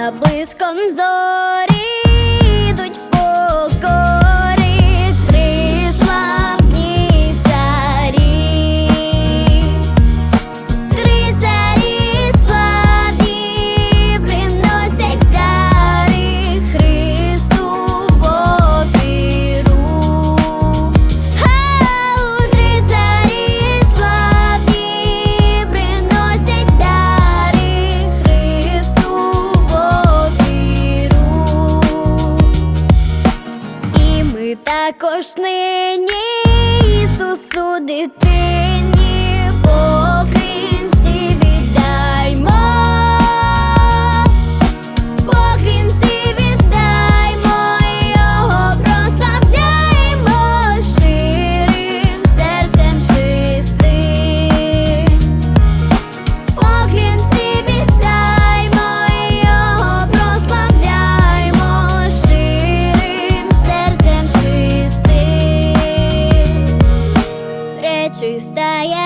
за блиском зорі. Також нині Ісусу дитину. stay